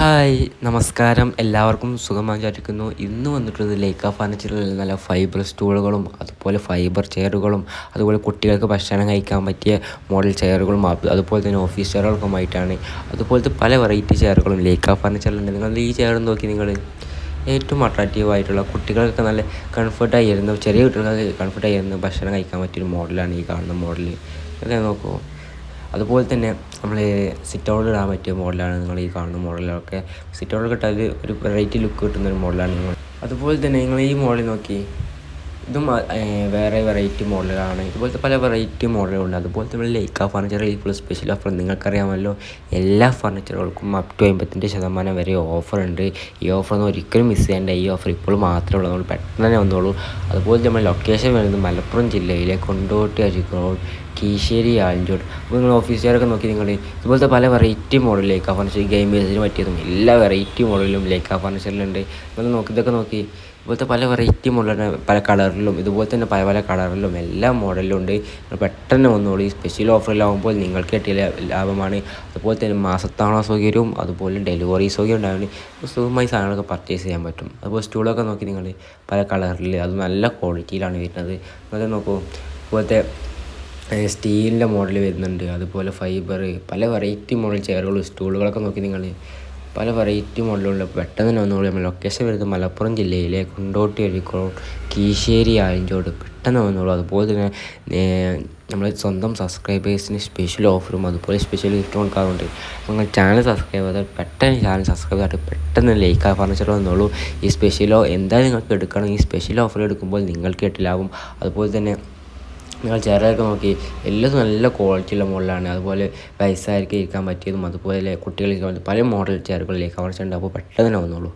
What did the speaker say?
Hi നമസ്കാരം. എല്ലാവർക്കും സുഖമായി വിചാരിക്കുന്നു. ഇന്ന് വന്നിട്ടുള്ളത് ലേക്ക ഫർണിച്ചറിൽ നല്ല ഫൈബർ സ്റ്റൂളുകളും അതുപോലെ ഫൈബർ ചെയറുകളും അതുപോലെ കുട്ടികൾക്ക് ഭക്ഷണം കഴിക്കാൻ പറ്റിയ മോഡൽ ചെയറുകളും അതുപോലെ തന്നെ ഓഫീസ് ചെയറുകൾക്കുമായിട്ടാണ് അതുപോലത്തെ പല വെറൈറ്റി ചെയറുകളും ലേക്ക ഫർണിച്ചറിലുണ്ട് നിങ്ങൾ ഈ ചെയർ നോക്കി നിങ്ങൾ ഏറ്റവും അട്രാക്റ്റീവ് ആയിട്ടുള്ള കുട്ടികൾക്ക് നല്ല കംഫർട്ടായി ഇരുന്ന് ചെറിയ കുട്ടികൾക്ക് കംഫർട്ടായി ഇരുന്ന് ഭക്ഷണം കഴിക്കാൻ പറ്റിയൊരു മോഡലാണ് ഈ കാണുന്ന മോഡൽ ഇതൊക്കെ നോക്കൂ. അതുപോലെ തന്നെ നമ്മൾ സിറ്റ് ഔട്ടിൽ ഇടാൻ പറ്റിയ മോഡലാണ് നിങ്ങൾ ഈ കാണുന്ന മോഡലൊക്കെ സിറ്റ് ഔട്ടിൽ ഇട്ടാൽ ഒരു വെറൈറ്റി ലുക്ക് കിട്ടുന്ന ഒരു മോഡലാണ് അതുപോലെ തന്നെ നിങ്ങൾ ഈ മോഡൽ നോക്കി. ഇതും വേറെ വെറൈറ്റി മോഡലുകളാണ് ഇതുപോലത്തെ പല വെറൈറ്റി മോഡലുകളുണ്ട് അതുപോലെ തന്നെ ലൈക്ക ഫർണിച്ചർ ഇപ്പോൾ സ്പെഷ്യൽ ഓഫർ നിങ്ങൾക്കറിയാമല്ലോ എല്ലാ ഫർണിച്ചറുകൾക്കും അപ് ടു അമ്പത്തഞ്ച് ശതമാനം വരെ ഓഫർ ഉണ്ട് ഈ ഓഫർ ഒന്നും ഒരിക്കലും മിസ് ചെയ്യേണ്ട. ഈ ഓഫർ ഇപ്പോൾ മാത്രമേ ഉള്ളൂ. പെട്ടെന്ന് തന്നെ വന്നോളൂ. അതുപോലെ നമ്മൾ ലൊക്കേഷൻ വരുന്നത് മലപ്പുറം ജില്ലയിലെ കൊണ്ടോട്ടി അരിക്കോട് കീശ്ശേരി ആലഞ്ചോട്. അപ്പോൾ നിങ്ങൾ ഓഫീസുകാരൊക്കെ നോക്കി നിങ്ങൾ ഇതുപോലത്തെ പല വെറൈറ്റി മോഡൽ ലേക്ക ഫർണിച്ചർ ഗെയിം ബേസിന് പറ്റിയതും എല്ലാ വെറൈറ്റി മോഡലും ലൈക്ക ഫർണിച്ചറിലുണ്ട് നിങ്ങൾ നോക്കി ഇതൊക്കെ നോക്കി. ഇതുപോലത്തെ പല വെറൈറ്റി മോഡലാണ് പല കളറിലും ഇതുപോലെ തന്നെ പല പല കളറിലും എല്ലാ മോഡലിലും ഉണ്ട്. പെട്ടെന്ന് വന്നോളൂ. ഈ സ്പെഷ്യൽ ഓഫറിലാവുമ്പോൾ നിങ്ങൾക്ക് കിട്ടിയ ലാഭമാണ്. അതുപോലെ തന്നെ മാസത്താണോ സൗകര്യവും അതുപോലെ ഡെലിവറി സൗകര്യം ഉണ്ടാവുന്നത് സുഖമായി സാധനങ്ങളൊക്കെ പർച്ചേസ് ചെയ്യാൻ പറ്റും. അതുപോലെ സ്റ്റൂളൊക്കെ നോക്കി നിങ്ങൾ പല കളറിൽ അത് നല്ല ക്വാളിറ്റിയിലാണ് വരുന്നത്. അതൊക്കെ നോക്കൂ. ഇതുപോലത്തെ സ്റ്റീലിന്റെ മോഡൽ വരുന്നുണ്ട്. അതുപോലെ ഫൈബർ പല വെറൈറ്റി മോഡൽ ചെയറുകളും സ്റ്റൂളുകളൊക്കെ നോക്കി നിങ്ങൾ പല വെറൈറ്റി മോഡലുള്ള പെട്ടെന്ന് തന്നെ വന്നോളൂ. നമ്മൾ ലൊക്കേഷൻ വരുന്നത് മലപ്പുറം ജില്ലയിലെ കൊണ്ടോട്ടി അഴിക്കോട് കീശ്ശേരി ആയഞ്ചോട് പെട്ടെന്ന് വന്നോളൂ. അതുപോലെ തന്നെ നമ്മൾ സ്വന്തം സബ്സ്ക്രൈബേഴ്സിന് സ്പെഷ്യൽ ഓഫറും അതുപോലെ സ്പെഷ്യൽ ഗിഫ്റ്റ് കൊടുക്കാറുണ്ട്. നിങ്ങൾ ചാനൽ സബ്സ്ക്രൈബ് ചെയ്താൽ പെട്ടെന്ന് ചാനൽ സബ്സ്ക്രൈബ് ചെയ്തിട്ട് പെട്ടെന്ന് ലൈക്ക് ആ ഫർണിച്ചർ വന്നോളൂ. ഈ സ്പെഷ്യലോ എന്തായാലും നിങ്ങൾക്ക് എടുക്കണം. ഈ സ്പെഷ്യൽ ഓഫർ എടുക്കുമ്പോൾ നിങ്ങൾക്ക് കിട്ടില്ലാവും അതുപോലെ തന്നെ നിങ്ങൾ ചെയറൊക്കെ നോക്കി എല്ലാം നല്ല ക്വാളിറ്റിയുള്ള മോഡലാണ് അതുപോലെ വയസ്സായിരിക്കും ഇരിക്കാൻ പറ്റിയതും അതുപോലെ കുട്ടികൾക്ക് പല മോഡൽ ചെയറുകളിലേക്ക് അവർ അപ്പോൾ പെട്ടെന്ന് തന്നെ വന്നോളൂ.